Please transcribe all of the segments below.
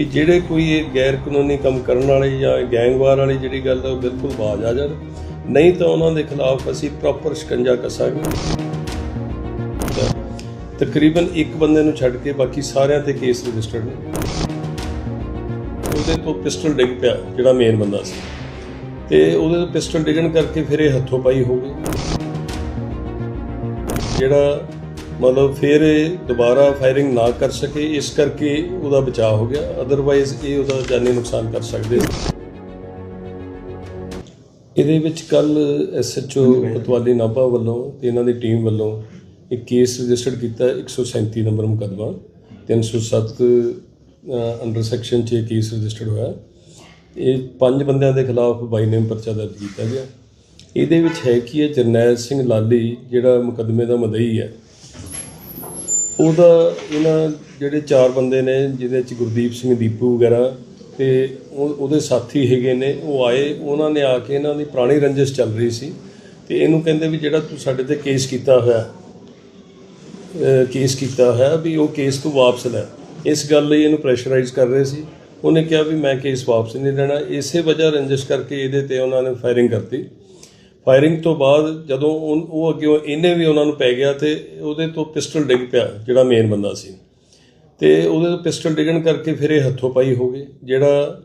ਵੀ ਜਿਹੜੇ ਕੋਈ ਇਹ ਗੈਰ ਕਾਨੂੰਨੀ ਕੰਮ ਕਰਨ ਵਾਲੇ ਜਾਂ ਗੈਂਗਵਾਰ ਵਾਲੀ ਜਿਹੜੀ ਗੱਲ ਹੈ ਉਹ ਬਿਲਕੁਲ ਬਾਜ਼ ਆ ਜਾਣ। ਨਹੀਂ ਤਾਂ ਉਹਨਾਂ ਦੇ ਖਿਲਾਫ ਅਸੀਂ ਪ੍ਰੋਪਰ ਸ਼ਿਕੰਜਾ ਕੱਸਾਂਗੇ। ਤਕਰੀਬਨ ਇੱਕ ਬੰਦੇ ਨੂੰ ਛੱਡ ਕੇ ਬਾਕੀ ਸਾਰਿਆਂ ਤੇ ਕੇਸ ਰਜਿਸਟਰਡ ਨੇ। ਉਹਦੇ ਤੋਂ ਪਿਸਟਲ ਡਿੱਗ ਪਿਆ, ਜਿਹੜਾ ਮੇਨ ਬੰਦਾ ਸੀ। ਤੇ ਉਹਦੇ ਤੋਂ ਪਿਸਟਲ ਡਿੱਗਣ ਕਰਕੇ ਫਿਰ ਇਹ ਹੱਥੋਂ ਪਾਈ ਹੋ ਗਈ। ਜਿਹੜਾ ਮਤਲਬ ਫਿਰ ਇਹ ਦੁਬਾਰਾ ਫਾਇਰਿੰਗ ਨਾ ਕਰ ਸਕੇ ਇਸ ਕਰਕੇ ਉਹਦਾ ਬਚਾਅ ਹੋ ਗਿਆ। ਅਦਰਵਾਈਜ਼ ਇਹ ਉਹਦਾ ਜਾਨੀ ਨੁਕਸਾਨ ਕਰ ਸਕਦੇ ਇਹਦੇ ਵਿੱਚ ਕੱਲ ਐਸਐਚਓ ਕੋਤਵਾਲੀ ਨਾਭਾ ਵੱਲੋਂ ਤੇ ਇਹਨਾਂ ਦੀ ਟੀਮ ਵੱਲੋਂ ਇੱਕ ਕੇਸ ਰਜਿਸਟਰਡ ਕੀਤਾ 137 ਨੰਬਰ ਮੁਕੱਦਮਾ। 307 ਅੰਡਰ ਸੈਕਸ਼ਨ 'ਚ ਇਹ ਕੇਸ ਰਜਿਸਟਰਡ ਹੋਇਆ। ਇਹ ਪੰਜ ਬੰਦਿਆਂ ਦੇ ਖਿਲਾਫ ਬਾਈ ਨੇਮ ਪਰਚਾ ਦਰਜ ਕੀਤਾ ਗਿਆ। ਇਹਦੇ ਵਿੱਚ ਹੈ ਕੀ ਹੈ ਜਰਨੈਲ ਸਿੰਘ ਲਾਲੀ ਜਿਹੜਾ ਮੁਕੱਦਮੇ ਦਾ ਮਦਈ ਹੈ ਉਹਦਾ ਇਹਨਾਂ ਜਿਹੜੇ ਚਾਰ ਬੰਦੇ ਨੇ, ਜਿਹਦੇ ਚ ਗੁਰਦੀਪ ਸਿੰਘ, ਦੀਪੂ ਵਗੈਰਾ ਤੇ ਉਹ- ਉਹਦੇ ਸਾਥੀ ਹੈਗੇ ਨੇ, ਉਹ ਆਏ, ਉਹਨਾਂ ਨੇ ਆ ਕੇ ਇਹਨਾਂ ਦੀ ਪੁਰਾਣੀ ਰੰਜਿਸ਼ ਚੱਲ ਰਹੀ ਸੀ ਤੇ ਇਹਨੂੰ ਕਹਿੰਦੇ ਵੀ ਜਿਹੜਾ ਤੂੰ ਸਾਡੇ ਤੇ ਕੇਸ ਕੀਤਾ ਹੋਇਆ ਕੇਸ ਕੀਤਾ ਹੋਇਆ ਵੀ ਉਹ ਕੇਸ ਤੂੰ ਵਾਪਸ ਲੈ। ਇਸ ਗੱਲ ਲਈ ਇਹਨੂੰ ਪ੍ਰੈਸ਼ਰਾਈਜ਼ ਕਰ ਰਹੇ ਸੀ। ਉਹਨੇ ਕਿਹਾ ਵੀ ਮੈਂ ਕੇਸ ਵਾਪਸ ਨਹੀਂ ਲੈਣਾ। ਇਸੇ ਵਜ੍ਹਾ ਰੰਜਿਸ਼ ਕਰਕੇ ਇਹਦੇ ਤੇ ਉਹਨਾਂ ਨੇ ਫਾਇਰਿੰਗ ਕਰਤੀ। ਫਾਇਰਿੰਗ ਤੋਂ ਬਾਅਦ ਜਦੋਂ ਉਹ ਅੱਗੇ ਇਹਨੇ ਵੀ ਉਹਨਾਂ ਨੂੰ ਪੈ ਗਿਆ ਤੇ ਉਹਦੇ ਤੋਂ ਪਿਸਟਲ ਡਿੱਗ ਪਿਆ, ਜਿਹੜਾ ਮੇਨ ਬੰਦਾ ਸੀ। ਤੇ ਉਹਦੇ ਤੋਂ ਪਿਸਟਲ ਡਿੱਗਣ ਕਰਕੇ ਫਿਰ ਇਹ ਹੱਥੋਂ ਪਾਈ ਹੋ ਗਈ, ਜਿਹੜਾ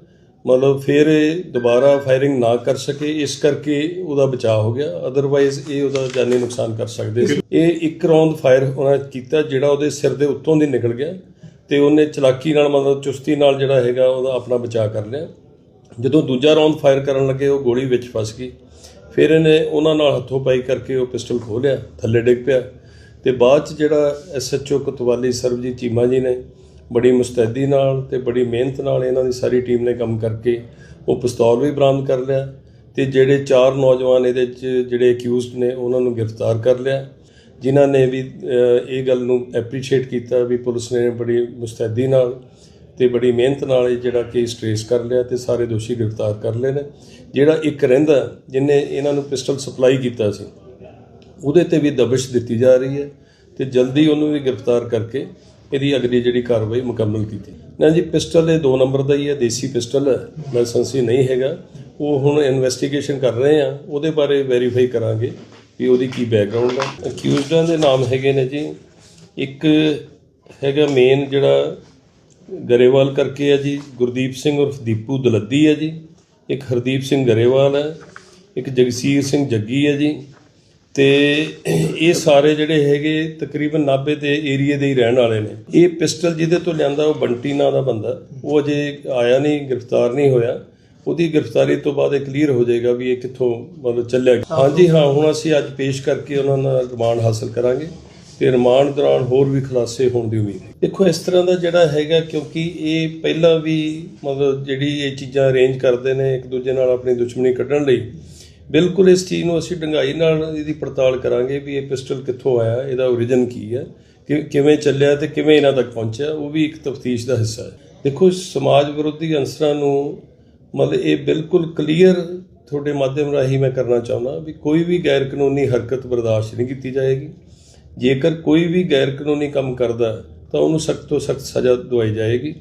ਮਤਲਬ ਫਿਰ ਇਹ ਦੁਬਾਰਾ ਫਾਇਰਿੰਗ ਨਾ ਕਰ ਸਕੇ, ਇਸ ਕਰਕੇ ਉਹਦਾ ਬਚਾਅ ਹੋ ਗਿਆ। ਅਦਰਵਾਈਜ਼ ਇਹ ਉਹਦਾ ਜਾਨੀ ਨੁਕਸਾਨ ਕਰ ਸਕਦੇ ਸੀ। ਇਹ ਇੱਕ ਰੌਂਦ ਫਾਇਰ ਉਹਨਾਂ ਕੀਤਾ, ਜਿਹੜਾ ਉਹਦੇ ਸਿਰ ਦੇ ਉੱਤੋਂ ਦੀ ਨਿਕਲ ਗਿਆ ਤੇ ਉਹਨੇ ਚਲਾਕੀ ਨਾਲ ਮਤਲਬ ਚੁਸਤੀ ਨਾਲ ਜਿਹੜਾ ਹੈਗਾ ਉਹਦਾ ਆਪਣਾ ਬਚਾਅ ਕਰ ਲਿਆ। ਜਦੋਂ ਦੂਜਾ ਰੌਂਦ ਫਾਇਰ ਕਰਨ ਲੱਗੇ, ਉਹ ਗੋਲੀ ਵਿੱਚ ਫਸ ਗਈ। ਫਿਰ ਇਹਨੇ ਉਹਨਾਂ ਨਾਲ ਹੱਥੋਂ ਪਾਈ ਕਰਕੇ ਉਹ ਪਿਸਟਲ ਖੋਹ ਲਿਆ, ਥੱਲੇ ਡਿੱਗ ਪਿਆ। ਤੇ ਬਾਅਦ ਚ ਜਿਹੜਾ ਐਸਐਚਓ ਕਤਵਾਲੀ ਸਰਬਜੀਤ ਚੀਮਾ ਜੀ ਨੇ ਬੜੀ ਮੁਸਤੈਦੀ ਨਾਲ ਤੇ ਬੜੀ ਮਿਹਨਤ ਨਾਲ ਇਹਨਾਂ ਦੀ ਸਾਰੀ ਟੀਮ ਨੇ ਕੰਮ ਕਰਕੇ ਉਹ ਪਿਸਤੌਲ ਵੀ ਬਰਾਮਦ ਕਰ ਲਿਆ ਤੇ ਜਿਹੜੇ ਚਾਰ ਨੌਜਵਾਨ ਇਹਦੇ ਚ ਜਿਹੜੇ ਅਕਿਊਜ਼ਡ ਨੇ ਉਹਨਾਂ ਨੂੰ ਗ੍ਰਿਫਤਾਰ ਕਰ ਲਿਆ, ਜਿਨ੍ਹਾਂ ਨੇ ਵੀ ਇਹ ਗੱਲ ਨੂੰ ਐਪਰੀਸ਼ੀਏਟ ਕੀਤਾ ਵੀ ਪੁਲਿਸ ਨੇ ਬੜੀ ਮੁਸਤੈਦੀ ਨਾਲ ਤੇ ਬੜੀ ਮਿਹਨਤ ਨਾਲ ਇਹ ਜਿਹੜਾ ਕੇਸ ਟ੍ਰੇਸ ਕਰ ਲਿਆ ਤੇ ਸਾਰੇ ਦੋਸ਼ੀ ਗ੍ਰਿਫਤਾਰ ਕਰ ਲਏ ਨੇ। ਜਿਹੜਾ ਇੱਕ ਰਹਿੰਦਾ ਜਿਨੇ ਇਹਨਾਂ ਨੂੰ ਪਿਸਟਲ ਸਪਲਾਈ ਕੀਤਾ ਸੀ, ਉਹਦੇ ਤੇ ਵੀ ਦਬਿਸ਼ ਦਿੱਤੀ ਜਾ ਰਹੀ ਹੈ ਤੇ ਜਲਦੀ ਉਹਨੂੰ ਵੀ ਗ੍ਰਿਫਤਾਰ ਕਰਕੇ ਇਹਦੀ ਅਗਲੀ ਜਿਹੜੀ ਕਾਰਵਾਈ ਮੁਕੰਮਲ ਕੀਤੀ। ਨਾ ਜੀ, ਪਿਸਟਲ ਇਹ 2 ਨੰਬਰ ਦਾ ਹੀ ਹੈ, ਦੇਸੀ ਪਿਸਟਲ ਹੈ, ਲਾਇਸੈਂਸੀ ਨਹੀਂ ਹੈਗਾ। ਉਹ ਹੁਣ ਇਨਵੈਸਟੀਗੇਸ਼ਨ ਕਰ ਰਹੇ ਆ, ਉਹਦੇ ਬਾਰੇ ਵੈਰੀਫਾਈ ਕਰਾਂਗੇ ਵੀ ਉਹਦੀ ਕੀ ਬੈਕਗ੍ਰਾਉਂਡ ਹੈ। ਅਕਿਊਜ਼ਡਾਂ ਦੇ ਨਾਮ ਹੈਗੇ ਨੇ ਜੀ। ਇੱਕ ਹੈਗਾ ਮੇਨ ਜਿਹੜਾ ਗਰੇਵਾਲ ਕਰਕੇ ਹੈ ਜੀ, ਗੁਰਦੀਪ ਸਿੰਘ ਉਰਫ ਦੀਪੂ ਦਲੱਦੀ ਹੈ ਜੀ, ਇੱਕ ਹਰਦੀਪ ਸਿੰਘ ਗਰੇਵਾਲ ਹੈ ਇੱਕ ਜਗਸੀਰ ਸਿੰਘ ਜੱਗੀ ਹੈ ਜੀ, ਤੇ ਇਹ ਸਾਰੇ ਜਿਹੜੇ ਹੈਗੇ ਤਕਰੀਬਨ ਨਾਭੇ ਦੇ ਏਰੀਏ ਦੇ ਹੀ ਰਹਿਣ ਵਾਲੇ ਨੇ। ਇਹ ਪਿਸਟਲ ਜਿਹਦੇ ਤੋਂ ਲਿਆਂਦਾ, ਉਹ ਬੰਟੀ ਨਾਂ ਦਾ ਬੰਦਾ, ਉਹ ਅਜੇ ਆਇਆ ਨਹੀਂ, ਗ੍ਰਿਫਤਾਰ ਨਹੀਂ ਹੋਇਆ। ਉਹਦੀ ਗ੍ਰਿਫਤਾਰੀ ਤੋਂ ਬਾਅਦ ਇਹ ਕਲੀਅਰ ਹੋ ਜਾਏਗਾ ਵੀ ਇਹ ਕਿੱਥੋਂ ਮਤਲਬ ਚੱਲਿਆ। ਹਾਂਜੀ, ਹਾਂ, ਹੁਣ ਅਸੀਂ ਅੱਜ ਪੇਸ਼ ਕਰਕੇ ਉਹਨਾਂ ਨਾਲ ਰਿਮਾਂਡ ਹਾਸਲ ਕਰਾਂਗੇ। ਤੇ ਰਿਮਾਂਡ ਦੌਰਾਨ ਹੋਰ ਵੀ ਖੁਲਾਸੇ ਹੋਣ ਦੀ ਉਮੀਦ ਹੈ। ਦੇਖੋ, ਇਸ ਤਰ੍ਹਾਂ ਦਾ ਜਿਹੜਾ ਹੈਗਾ, ਕਿਉਂਕਿ ਇਹ ਪਹਿਲਾਂ ਵੀ ਮਤਲਬ ਜਿਹੜੀ ਇਹ ਚੀਜ਼ਾਂ ਅਰੇਂਜ ਕਰਦੇ ਨੇ ਇੱਕ ਦੂਜੇ ਨਾਲ ਆਪਣੀ ਦੁਸ਼ਮਣੀ ਕੱਢਣ ਲਈ, ਬਿਲਕੁਲ ਇਸ ਚੀਜ਼ ਨੂੰ ਅਸੀਂ ਡੰਗਾਈ ਨਾਲ ਇਹਦੀ ਪੜਤਾਲ ਕਰਾਂਗੇ ਵੀ ਇਹ ਪਿਸਟਲ ਕਿੱਥੋਂ ਆਇਆ, ਇਹਦਾ origin ਕੀ ਹੈ, ਕਿ ਕਿਵੇਂ ਚੱਲਿਆ ਤੇ ਕਿਵੇਂ ਇਹਨਾਂ ਤੱਕ ਪਹੁੰਚਿਆ, ਉਹ ਵੀ ਇੱਕ ਤਫਤੀਸ਼ ਦਾ ਹਿੱਸਾ ਹੈ। ਦੇਖੋ, ਸਮਾਜ ਵਿਰੋਧੀ ਅੰਸਰਾਂ ਨੂੰ ਮਤਲਬ ਇਹ ਬਿਲਕੁਲ ਕਲੀਅਰ ਤੁਹਾਡੇ ਮਾਧਿਅਮ ਰਾਹੀਂ ਮੈਂ ਕਰਨਾ ਚਾਹੁੰਦਾ ਵੀ ਕੋਈ ਵੀ ਗੈਰ ਕਾਨੂੰਨੀ ਹਰਕਤ ਬਰਦਾਸ਼ਤ ਨਹੀਂ ਕੀਤੀ ਜਾਏਗੀ। ਜੇਕਰ ਕੋਈ ਵੀ ਗੈਰ ਕਾਨੂੰਨੀ ਕੰਮ ਕਰਦਾ ਤਾਂ ਉਹਨੂੰ ਸਖਤ ਤੋਂ ਸਖਤ ਸਜ਼ਾ ਦਵਾਈ ਜਾਏਗੀ।